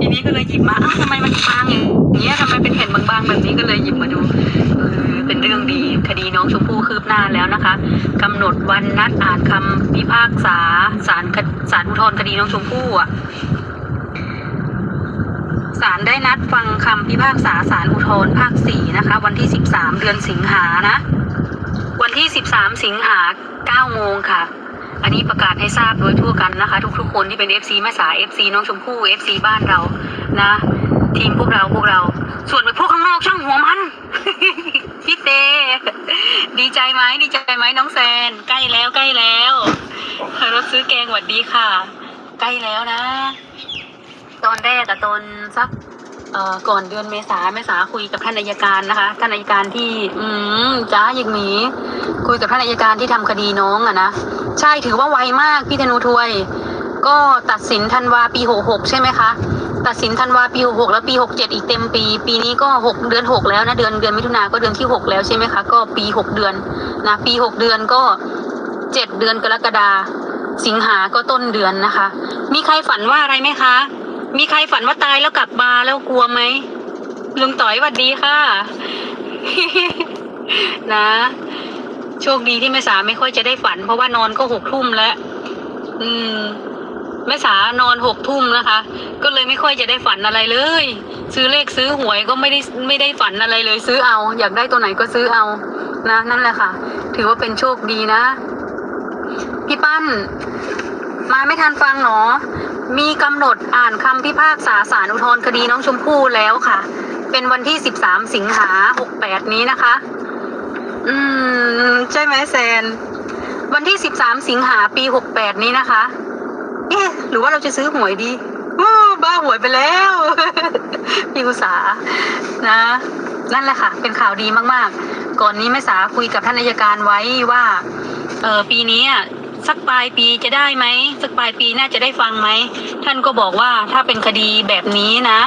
ทีนี้ก็เลยหยิบมาอ้าวทำไมมันบางอย่างเงี้ยทำไมเป็นแผ่นบางๆแบบนี้ก็เลยหยิบมาดูเออเป็นเรื่องดีคดีน้องชมพู่คืบหน้าแล้วนะคะกำหนดวันนัดอ่านคำพิพากษาศาลคศาลอุทธรณ์คดีน้องชมพู่อะศาลได้นัดฟังคำพิพากษาศาลอุทธรณ์ภาคสี่นะคะ วันที่สิบสามเดือนสิงหานะ วันที่ 13 สิงหา9โมงค่ะ อันนี้ประกาศให้ทราบโดยทั่วกันนะคะ ทุกๆ คนที่เป็น FC แม่สาย FC น้องชมพู่ FC บ้านเรานะ ทีมพวกเราพวกเรา ส่วนไปพวกข้างนอกช่างหัวมันพี่เต ดีใจไหมดีใจไหมน้องแซน ใกล้แล้วใกล้แล้วรถซื้อแกงหวัดดีค่ะ ใกล้แล้วนะ ตอนแรกอะตอนสักเอ่อก่อนเดือนเมษาเมษาคุยกับท่านอัยการนะคะท่านอัยการที่ อืมจ้าหยิกหมีคุยกับท่านอัยการที่ทำคดีน้องอะนะ ใช่ถือว่าไวมากพี่ธนูทวย ก็ตัดสินธันวาปีหกหกใช่ไหมคะ ตัดสินธันวาปีหกหกแล้วปีหกเจ็ดอีกเต็มปี ปีนี้ก็หกเดือนหกแล้วนะเดือนเดือนมิถุนาก็เดือนที่หกแล้วใช่ไหมคะ ก็ปีหกเดือนนะปีหกเดือนก็เจ็ดเดือนกรกฎาสิงหาก็ต้นเดือนนะคะ มีใครฝันว่าอะไรไหมคะ มีใครฝันว่าตายแล้วกลับมาแล้วกลัวไหมลุงต่อยหวัดดีค่ะ นะ โชคดีที่แม่สาไม่ค่อยจะได้ฝัน เพราะว่านอนก็หกทุ่มแล้ว อืมแม่สานอนหกทุ่มนะคะ ก็เลยไม่ค่อยจะได้ฝันอะไรเลย ซื้อเลขซื้อหวยก็ไม่ได้ไม่ได้ฝันอะไรเลย ซื้อเอา อยากได้ตัวไหนก็ซื้อเอานะนั่นแหละค่ะ ถือว่าเป็นโชคดีนะ พี่ปั้น มาไม่ทันฟังหนอ มีกำหนดอ่านคำพิพากษาศาลอุทธรณ์คดีน้องชมพู่แล้วค่ะ เป็นวันที่ 13 สิงหา68 นี้นะคะ อืม ใช่ไหมแซน วันที่13สิงหาปี68นี้นะคะ เอ๊ะ หรือว่าเราจะซื้อหวยดีบ้าหวยไปแล้ว พี่กุษานะ นั่นแหละค่ะ เป็นข่าวดีมากๆ ก่อนนี้แม่สาคุยกับท่านอัยการไว้ว่าเออปีนี้อะสักปลายปีจะได้ไหมสักปลายปีน่าจะได้ฟังไหมท่านก็บอกว่าถ้าเป็นคดีแบบนี้นะ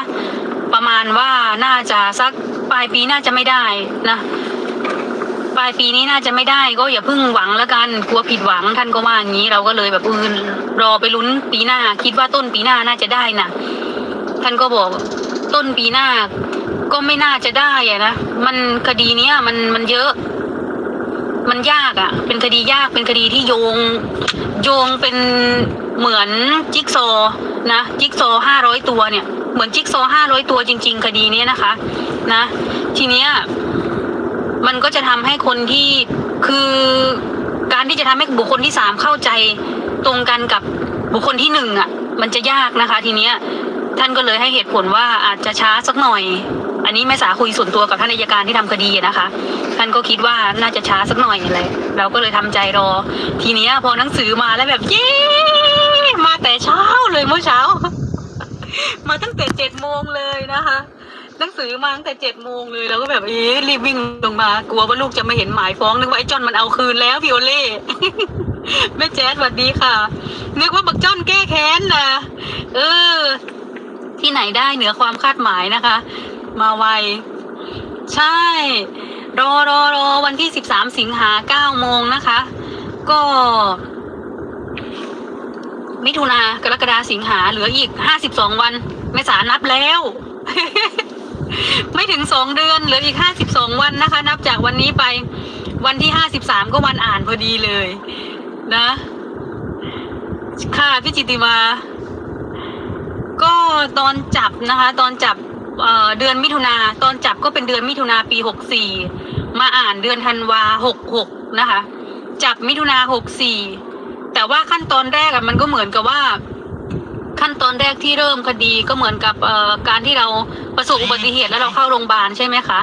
ประมาณว่าน่าจะสักปลายปีน่าจะไม่ได้นะ ลายปีนี้น่าจะไม่ได้ก็อย่าเพิ่งหวังแล้วกันกลัวผิดหวังท่านก็ว่าอย่างนี้เราก็เลยแบบอืนรอไปลุ้นปีหน้า คิดว่าต้นปีหน้าน่าจะได้นะท่านก็บอกต้นปีหน้า ก็ไม่น่าจะได้อะนะมันคดีเนี้ยมันมันเยอะ มันยากอะ่ะ เป็นคดียากเป็นคดีที่โยง โยงเป็นเหมือนจิ๊กซอนะจิ๊กซอห้าร้อยตัวเนี่ยเหมือนจิ๊กซอห้าร้อยตัวจริง ๆ คดีนี้นะคะ นะ ทีเนี้ย ก็จะทำให้คนที่คือการที่จะทำให้บุคคลที่สามเข้าใจตรงกันกับบุคคลที่หนึ่งอะ มันจะยากนะคะ ทีเนี้ย ท่านก็เลยให้เหตุผลว่าอาจจะช้าสักหน่อย อันนี้แม่สาคุยส่วนตัวกับท่านอัยการที่ทำคดีนะคะ ท่านก็คิดว่าน่าจะช้าสักหน่อยอะไรเราก็เลยทำใจรอ ทีเนี้ยพอหนังสือมาแล้วแบบเย้มาแต่เช้าเลยเมื่อเช้า มาตั้งแต่เจ็ดโมงเลยนะคะ หนังสือมาตั้งแต่เจ็ดโมงเลยเราก็แบบเอ๊ะรีบวิ่งลงมากลัวว่าลูกจะไม่เห็นหมายฟ้องนึกว่าไอ้จอนมันเอาคืนแล้วพี่โอเล่แม่แจ๊ดสวัสดีค่ะนึกว่าบักจอนแก้แค้นนะเออ ที่ไหนได้เหนือความคาดหมายนะคะ มาไวใช่ รอรอรอวันที่สิบสามสิงหาเก้าโมงนะคะ ก็มิถุนากรกฎาสิงหาเหลืออีกห้าสิบสองวัน ไม่สานับแล้ว ไม่ถึงสองเดือนเหลืออีกห้าสิบสองวันนะคะ นับจากวันนี้ไปวันที่ห้าสิบสามก็วันอ่านพอดีเลย นะ ค่ะพี่จิตติมาก็ตอนจับนะคะ ตอนจับเเดือนมิถุนาตอนจับก็เป็นเดือนมิถุนาปีหกสี่มาอ่านเดือนธันวาหกหกนะคะ จับมิถุนาหกสี่แต่ว่าขั้นตอนแรกอะมันก็เหมือนกับว่า ขั้นตอนแรกที่เริ่มคดีก็เหมือนกับเอ่อการที่เราประสบอุบัติเหตุแล้วเราเข้าโรงพยาบาลใช่ไหมคะ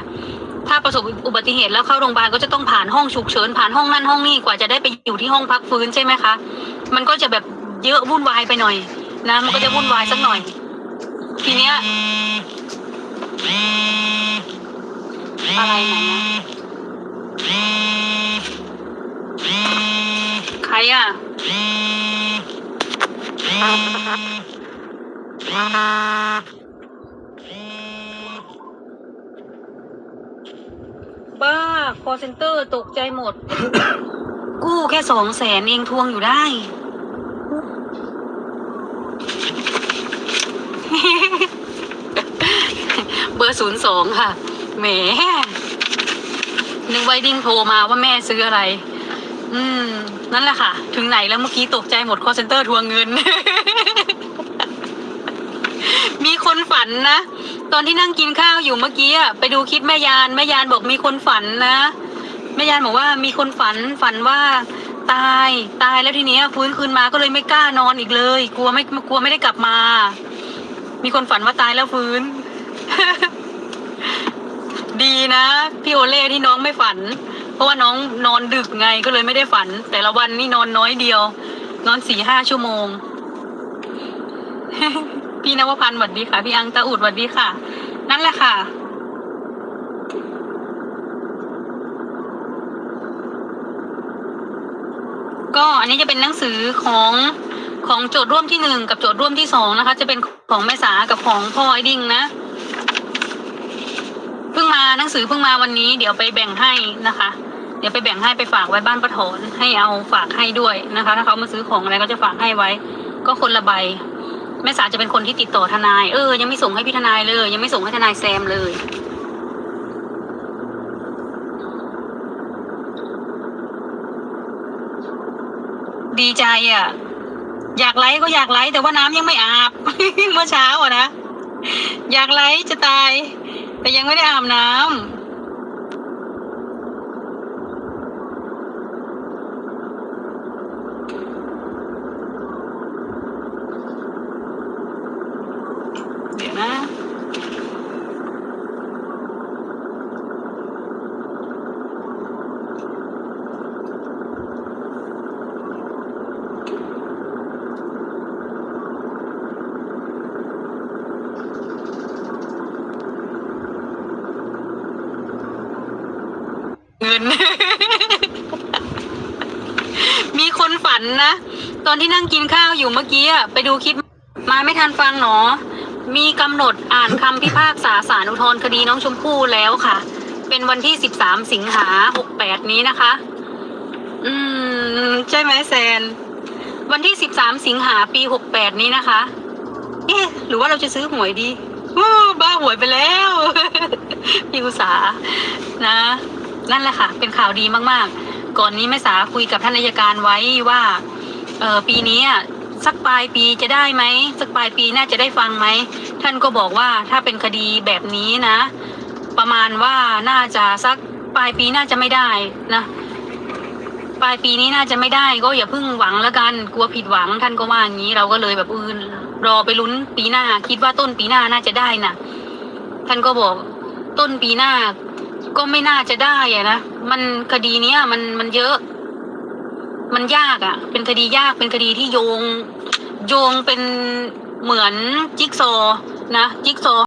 ถ้าประสบอุบัติเหตุแล้วเข้าโรงพยาบาลก็จะต้องผ่านห้องฉุกเฉินผ่านห้องนั่นห้องนี่กว่าจะได้ไปอยู่ที่ห้องพักฟื้นใช่ไหมคะ มันก็จะแบบเยอะวุ่นวายไปหน่อย นะ มันก็จะวุ่นวายสักหน่อย ทีเนี้ยอะไรไหนะใครอะ บ้า คอเซนเตอร์ตกใจหมด กู้แค่สองแสนเองทวงอยู่ได้ เบอร์ศูนย์สองค่ะ แหม นึกไว้ดิ้งโทรมาว่าแม่ซื้ออะไร อืม นั่นแหละค่ะ ถึงไหนแล้วเมื่อกี้ตกใจหมดคอเซ็นเตอร์ทวงเงิน มีคนฝันนะ ตอนที่นั่งกินข้าวอยู่เมื่อกี้อะไปดูคลิปแม่ยานแม่ยานบอกมีคนฝันนะแม่ยานบอกว่ามีคนฝันฝันว่าตายตายแล้วทีเนี้ยฟื้นคืนมาก็เลยไม่กล้านอนอีกเลย กลัวไม่กลัวไม่ได้กลับมา มีคนฝันว่าตายแล้วฟื้น ดีนะพี่โอเล่ที่น้องไม่ฝัน เพราะว่าน้องนอนดึกไงก็เลยไม่ได้ฝัน แต่ละวันนี่นอนน้อยเดียว นอนสี่ห้าชั่วโมง พี่นวพันธ์สวัสดีค่ะ พี่อังตาอุดสวัสดีค่ะ นั่นแหละค่ะ ก็อันนี้จะเป็นหนังสือของของโจทย์ร่วมที่หนึ่งกับโจทย์ร่วมที่สองนะคะ จะเป็นของแม่สากับของพ่อไอดิ้งนะเพิ่งมาหนังสือเพิ่งมาวันนี้ เดี๋ยวไปแบ่งให้นะคะ เดี๋ยวไปแบ่งให้ไปฝากไว้บ้านปะถอนให้เอาฝากให้ด้วยนะคะ ถ้าเขามาซื้อของอะไรก็จะฝากให้ไว้ ก็คนละใบ แม่สาจะเป็นคนที่ติดต่อทนาย เออ ยังไม่ส่งให้พี่ทนายเลย ยังไม่ส่งให้ทนายแซมเลย ดีใจอะ อยากไลฟ์ก็อยากไลฟ์แต่ว่าน้ำยังไม่อาบ เมื่อเช้าอะนะ อยากไลฟ์จะตาย แต่ยังไม่ได้อาบน้ำ เดี๋ยวนะเงิน มีคนฝันนะ ตอนที่นั่งกินข้าวอยู่เมื่อกี้อะไปดูคลิปมาไม่ทันฟังหนอ มีกำหนดอ่านคำพิพากษาสารอุทธรณ์คดีน้องชมพู่แล้วค่ะ เป็นวันที่สิบสามสิงหาหกแปดนี้นะคะ อืม ใช่ไหมแซน วันที่สิบสามสิงหาปีหกแปดนี้นะคะ เอ๊ะ หรือว่าเราจะซื้อหวยดีบ้าหวยไปแล้วพี่อุสานะ นั่นแหละค่ะ เป็นข่าวดีมากๆ ก่อนนี้แม่สาคุยกับท่านอัยการไว้ว่า เออปีนี้อะ สักปลายปีจะได้ไหมสักปลายปีน่าจะได้ฟังไหมท่านก็บอกว่าถ้าเป็นคดีแบบนี้นะ ประมาณว่าน่าจะสักปลายปีน่าจะไม่ได้นะปลายปีนี้น่าจะไม่ได้ก็อย่าเพิ่งหวังแล้วกันกลัวผิดหวังท่านก็ว่าอย่างนี้เราก็เลยแบบอืนรอไปลุ้นปีหน้า คิดว่าต้นปีหน้าน่าจะได้น่ะ ท่านก็บอกต้นปีหน้าก็ไม่น่าจะได้อะนะมันคดีเนี้ยมันมันเยอะ มันยากอะ่ะ เป็นคดียากเป็นคดีที่โยง โยงเป็นเหมือนจิ๊กซอว์นะ จิ๊กซอว์